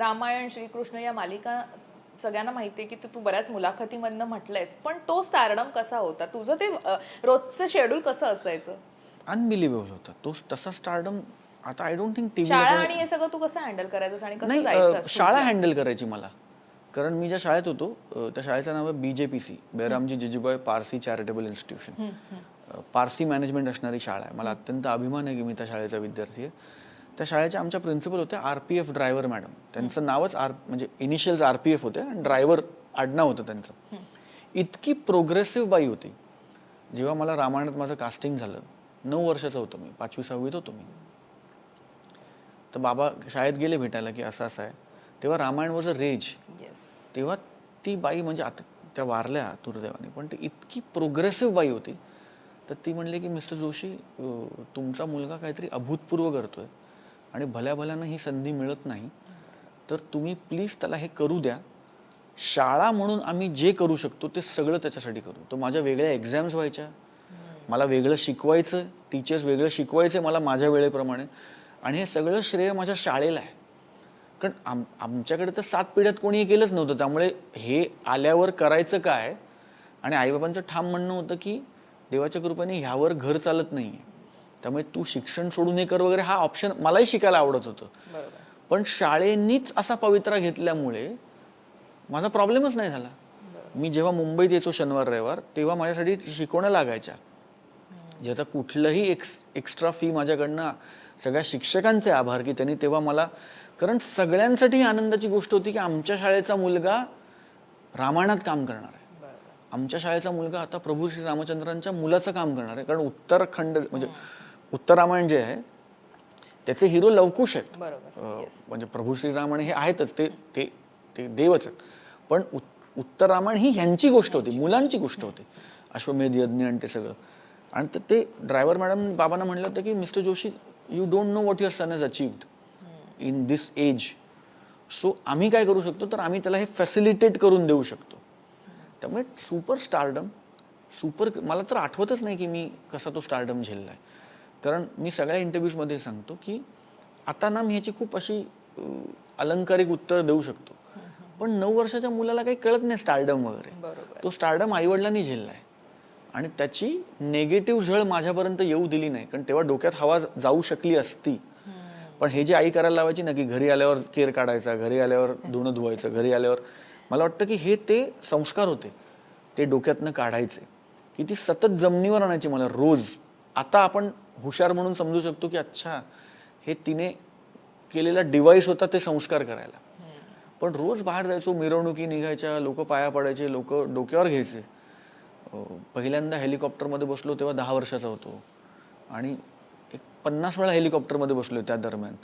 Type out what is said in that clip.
रामायण श्रीकृष्ण या मालिका सगळ्यांना माहितीये की ते बऱ्याच मुलाखतीमधनं म्हटलंयस पण तो स्टारडम कसा होता? तुझं ते रोजचं शेड्यूल कसं असायचं? अनबिलिव्हेबल होता. तो तसा स्टारडम आता आय डोंट थिंक शाळा टीव्ही आणि हे सगळं तू कसं हँडल करायचं आणि कसं जायचं शाळा हँडल करायची मला. कारण मी ज्या शाळेत होतो त्या शाळेचं नाव आहे B J P C Beramji Jijubai Parsi charitable institution Parsi management असणारी शाळा आहे. मला अत्यंत अभिमान आहे की मी त्या शाळेचा विद्यार्थी आहे. त्या शाळेच्या आमच्या प्रिन्सिपल होत्या R P F Driver madam. त्यांचं नावच आर म्हणजे इनिशियल्स आर पी एफ होते आणि ड्रायव्हर आडनाव होतं त्यांचं. इतकी प्रोग्रेसिव्ह बाई होती. जेव्हा मला रामायणात माझं कास्टिंग झालं नऊ वर्षाचं होतो मी पाचवी सहावीत होतो मी. तर बाबा शाळेत गेले भेटायला की असं असं आहे. तेव्हा रामायण वॉज अ रेज तेव्हा ती बाई म्हणजे आता त्या वारल्या दुर्दैवाने पण ती इतकी प्रोग्रेसिव्ह बाई होती. तर ती म्हणली की मिस्टर जोशी तुमचा मुलगा काहीतरी अभूतपूर्व करतोय. आणि भल्या भल्यानं ही संधी मिळत नाही तर तुम्ही प्लीज त्याला हे करू द्या. शाळा म्हणून आम्ही जे करू शकतो ते सगळं त्याच्यासाठी करू. तो माझ्या वेगळ्या एक्झाम्स व्हायच्या. मला वेगळं शिकवायचं टीचर्स वेगळं शिकवायचे मला माझ्या वेळेप्रमाणे. आणि हे सगळं श्रेय माझ्या शाळेला आहे. कारण आम आमच्याकडे तर सात पिढ्यात कोणी केलंच नव्हतं. त्यामुळे हे आल्यावर करायचं काय? आणि आईबाबांचं ठाम म्हणणं होतं की देवाच्या कृपेने ह्यावर घर चालत नाही आहे त्यामुळे तू शिक्षण सोडून हे कर वगैरे हा ऑप्शन मलाही शिकायला आवडत होतं. पण शाळेनीच असा पवित्रा घेतल्यामुळे माझा प्रॉब्लेमच नाही झाला. मी जेव्हा मुंबईत यायचो शनिवार रविवार तेव्हा माझ्यासाठी शिकवण्या लागायच्या. जे आता कुठलंही एक्स एक्स्ट्रा फी माझ्याकडनं सगळ्या शिक्षकांचे आभार की त्यांनी तेव्हा मला कारण सगळ्यांसाठी आनंदाची गोष्ट होती की आमच्या शाळेचा मुलगा रामायणात काम करणार आहे. आमच्या शाळेचा मुलगा आता प्रभू श्री रामचंद्रांच्या मुलाचं काम करणार आहे. कारण उत्तराखंड म्हणजे उत्तर रामायण जे आहे त्याचे हिरो लवकुश आहेत. म्हणजे प्रभू श्रीरामण हे आहेतच ते ते ते देवच आहेत. पण उत- उत्तर रामायण ही ह्यांची गोष्ट होती मुलांची गोष्ट होती. अश्वमेध यज्ञ आणि ते सगळं. आणि ते ड्रायव्हर मॅडम बाबांना म्हणलं होतं की mister Joshi you don't know what your son has achieved in this age so आम्ही काय करू शकतो? तर आम्ही त्याला हे फॅसिलिटेट करून देऊ शकतो. त्यामुळे सुपर स्टारडम सुपर मला तर आठवतच नाही की मी कसा तो स्टारडम झेलला आहे कारण मी सगळ्या इंटरव्ह्यूजमध्ये सांगतो की आता ना मी ह्याची खूप अशी अलंकारिक उत्तर देऊ शकतो. पण नऊ वर्षाच्या मुलाला काही कळत नाही स्टारडम वगैरे. तो स्टारडम आईवडिलांनी झेलला आहे आणि त्याची नेगेटिव्ह झळ माझ्यापर्यंत येऊ दिली नाही. कारण तेव्हा डोक्यात हवा जाऊ शकली असती. पण हे जे आई करायला लावायची ना की घरी आल्यावर केर काढायचा घरी आल्यावर धुणं धुवायचं घरी आल्यावर मला वाटतं की हे ते संस्कार होते. ते डोक्यातनं काढायचे. की ती सतत जमिनीवर आणायची मला रोज. आता आपण हुशार म्हणून समजू शकतो की अच्छा हे तिने केलेला डिवाइस होता ते संस्कार करायला. पण रोज बाहेर जायचो मिरवणुकी निघायच्या लोक पाया पडायचे लोक डोक्यावर घ्यायचे. पहिल्यांदा हेलिकॉप्टरमध्ये बसलो तेव्हा दहा वर्षाचा होतो. आणि एक पन्नास वेळा हेलिकॉप्टरमध्ये बसलो त्या दरम्यान.